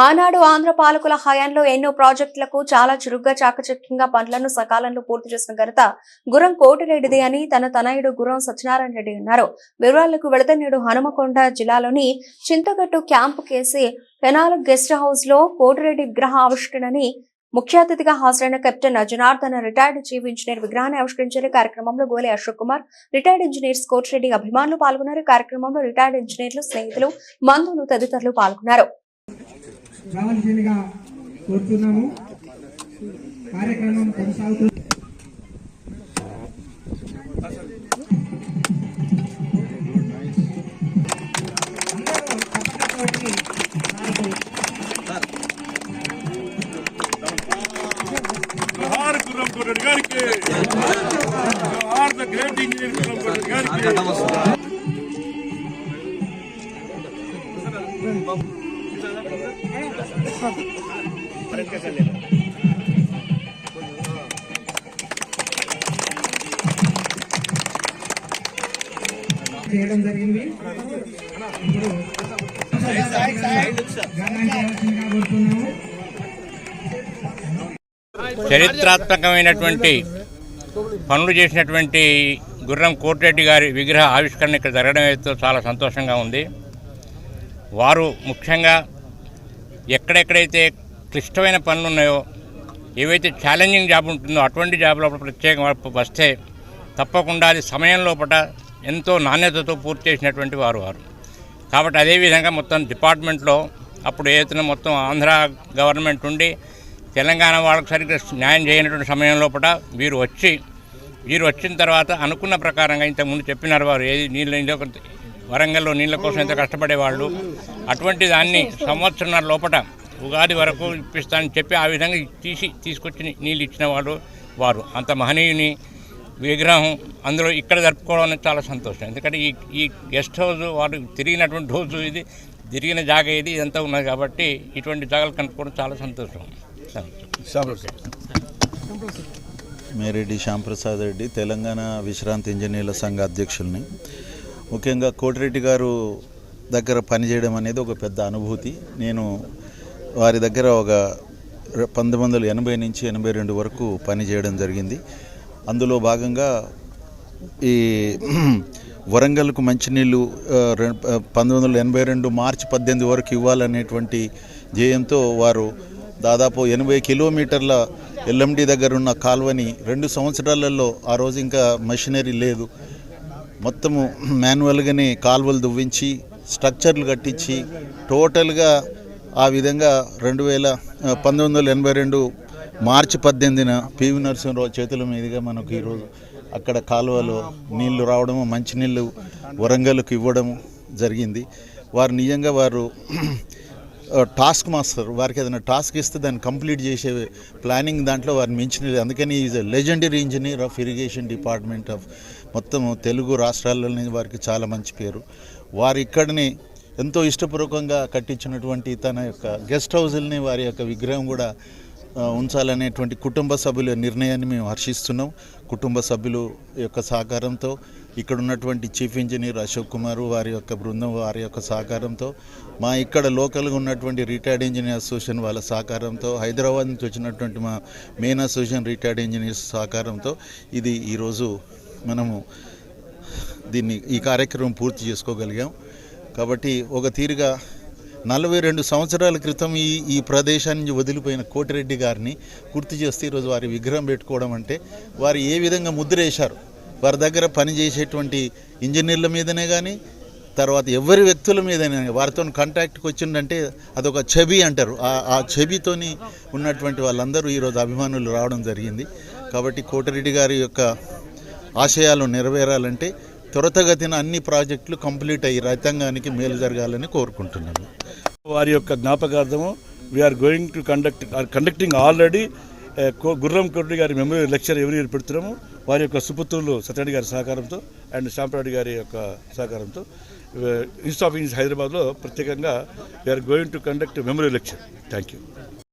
ఆనాడు ఆంధ్ర పాలకుల హయాంలో ఎన్నో ప్రాజెక్టులకు చాలా చురుగ్గా చాకచక్యంగా పనులను సకాలంలో పూర్తి చేసిన ఘనత గురం కోటిరెడ్డిది అని తన తనయుడు గురం సత్యనారాయణ రెడ్డి అన్నారు. వివరాలకు వెళితే నేడు హనుమకొండ జిల్లాలోని చింతగట్టు క్యాంపు కేసి పెనాల గెస్ట్ హౌస్లో కోటిరెడ్డి విగ్రహ ఆవిష్కరణని ముఖ్య అతిథిగా హాజరైన captain Janardhan retired chief engineer విగ్రహాన్ని ఆవిష్కరించారు. కార్యక్రమంలో గోలి అశోక్ కుమార్ రిటైర్డ్ ఇంజనీర్స్ కోటిరెడ్డి అభిమానులు పాల్గొన్నారు. కార్యక్రమంలో రిటైర్డ్ ఇంజనీర్లు స్నేహితులు మందులు తదితరులు పాల్గొన్నారు. రావాల్సిందిగా కోరుతున్నాము. కార్యక్రమం కొనసాగుతుంది గారికి. జోహార్ ద గ్రేట్ ఇంజనీర్ గారికి. చేయడం జరిగింది. ఇప్పుడు చరిత్రాత్మకమైనటువంటి పనులు చేసినటువంటి గుర్రం కోటిరెడ్డి గారి విగ్రహ ఆవిష్కరణ ఇక్కడ జరగడం అయితే చాలా సంతోషంగా ఉంది. వారు ముఖ్యంగా ఎక్కడెక్కడైతే క్లిష్టమైన పనులు ఉన్నాయో ఏవైతే ఛాలెంజింగ్ జాబ్ ఉంటుందో అటువంటి జాబ్ లోపల ప్రత్యేకంగా వస్తే తప్పకుండా అది సమయం లోపల ఎంతో నాణ్యతతో పూర్తి చేసినటువంటి వారు వారు. కాబట్టి అదేవిధంగా మొత్తం డిపార్ట్మెంట్లో అప్పుడు ఏదైతే మొత్తం ఆంధ్ర గవర్నమెంట్ ఉండి తెలంగాణ వాళ్ళకి సరిగ్గా న్యాయం చేయనటువంటి సమయం లోపల వీరు వచ్చి వీరు వచ్చిన తర్వాత అనుకున్న ప్రకారంగా ఇంతకుముందు చెప్పినారు వారు ఏది నీళ్ళు నీళ్ళ వరంగల్లో నీళ్ళ కోసం ఎంత కష్టపడేవాళ్ళు అటువంటి దాన్ని సంవత్సరాల లోపల ఉగాది వరకు ఇప్పిస్తానని చెప్పి ఆ విధంగా తీసి తీసుకొచ్చి నీళ్ళు ఇచ్చిన వాడు వారు. అంత మహనీయుని విగ్రహం అందులో ఇక్కడ జరుపుకోవడం అనేది చాలా సంతోషం. ఎందుకంటే ఈ ఈ గెస్ట్ హౌస్ వారు తిరిగినటువంటి రోజు ఇది తిరిగిన జాగ ఇది ఇదంతా ఉన్నది కాబట్టి ఇటువంటి జాగాలు కనుక్కోవడం చాలా సంతోషం. మేరెడ్డి శ్యాంప్రసాద్ రెడ్డి తెలంగాణ విశ్రాంతి ఇంజనీర్ల సంఘ అధ్యక్షుల్ని. ముఖ్యంగా కోటిరెడ్డి గారు దగ్గర పనిచేయడం అనేది ఒక పెద్ద అనుభూతి. నేను వారి దగ్గర ఒక పంతొమ్మిది వందల ఎనభై నుంచి ఎనభై రెండు వరకు పనిచేయడం జరిగింది. అందులో భాగంగా ఈ వరంగల్కు మంచినీళ్ళు పంతొమ్మిది వందల ఎనభై రెండు మార్చి పద్దెనిమిది వరకు ఇవ్వాలనేటువంటి ధ్యేయంతో వారు దాదాపు ఎనభై కిలోమీటర్ల ఎల్ఎండి దగ్గర ఉన్న కాల్వని రెండు సంవత్సరాలలో ఆ రోజు ఇంకా మెషినరీ లేదు. మొత్తము మాన్యువల్గానే కాల్వలు దువ్వించి స్ట్రక్చర్లు కట్టించి టోటల్గా ఆ విధంగా రెండు వేల పంతొమ్మిది వందల ఎనభై రెండు మార్చి పద్దెనిమిదిన పివి నరసింహరావు చేతుల మీదుగా మనకు ఈరోజు అక్కడ కాలువలో నీళ్ళు రావడము మంచినీళ్ళు వరంగల్కు ఇవ్వడము జరిగింది. వారు నిజంగా వారు టాస్క్ మాస్టర్. వారికి ఏదైనా టాస్క్ ఇస్తే దాన్ని కంప్లీట్ చేసే ప్లానింగ్ దాంట్లో వారిని మించిన అందుకని is a legendary engineer of irrigation department of మొత్తం తెలుగు రాష్ట్రాల్లోనే వారికి చాలా మంచి పేరు. వారు ఇక్కడనే ఎంతో ఇష్టపూర్వకంగా కట్టించినటువంటి తన యొక్క గెస్ట్ హౌజుల్ని వారి యొక్క విగ్రహం కూడా ఉంచాలనేటువంటి కుటుంబ సభ్యుల నిర్ణయాన్ని మేము హర్షిస్తున్నాం. కుటుంబ సభ్యులు యొక్క సహకారంతో ఇక్కడ ఉన్నటువంటి చీఫ్ ఇంజనీర్ అశోక్ కుమార్ వారి యొక్క బృందం వారి యొక్క సహకారంతో మా ఇక్కడ లోకల్గా ఉన్నటువంటి రిటైర్డ్ ఇంజనీర్ అసోసియేషన్ వాళ్ళ సహకారంతో హైదరాబాద్ నుంచి వచ్చినటువంటి మా మెయిన్ అసోసియేషన్ రిటైర్డ్ ఇంజనీర్స్ సహకారంతో ఇది ఈరోజు మనము దీన్ని ఈ కార్యక్రమం పూర్తి చేసుకోగలిగాం. కాబట్టి ఒక తీరుగా నలభై రెండు సంవత్సరాల క్రితం ఈ ఈ ప్రదేశాన్ని నుంచి వదిలిపోయిన కోటిరెడ్డి గారిని గుర్తు చేస్తే ఈరోజు వారి విగ్రహం పెట్టుకోవడం అంటే వారు ఏ విధంగా ముద్ర వేశారు వారి దగ్గర పనిచేసేటువంటి ఇంజనీర్ల మీదనే కానీ తర్వాత ఎవరి వ్యక్తుల మీదనే వారితో కాంటాక్ట్కి వచ్చిందంటే అదొక చెబి అంటారు. ఆ- ఆ చెబితోని ఉన్నటువంటి వాళ్ళందరూ ఈరోజు అభిమానులు రావడం జరిగింది. కాబట్టి కోటిరెడ్డి గారి యొక్క ఆశయాలు నెరవేరాలంటే త్వరితగతిన అన్ని ప్రాజెక్టులు కంప్లీట్ అయ్యి రైతాంగానికి మేలు జరగాలని కోరుకుంటున్నాను. వారి యొక్క జ్ఞాపకార్థము we are going to conduct or conducting already Gurram Koreddy గారి మెమరీ లెక్చర్ ఎవరి ఇయర్ పెడుతున్నాము వారి యొక్క సుపుత్రులు సత్యనారాయణ గారి సహకారంతో అండ్ శాంపరెడ్డి గారి యొక్క సహకారంతో ఇన్స్టిట్యూట్ ఆఫ్ ఇంజనీర్స్ హైదరాబాద్లో ప్రత్యేకంగా we are going to conduct memory lecture thank you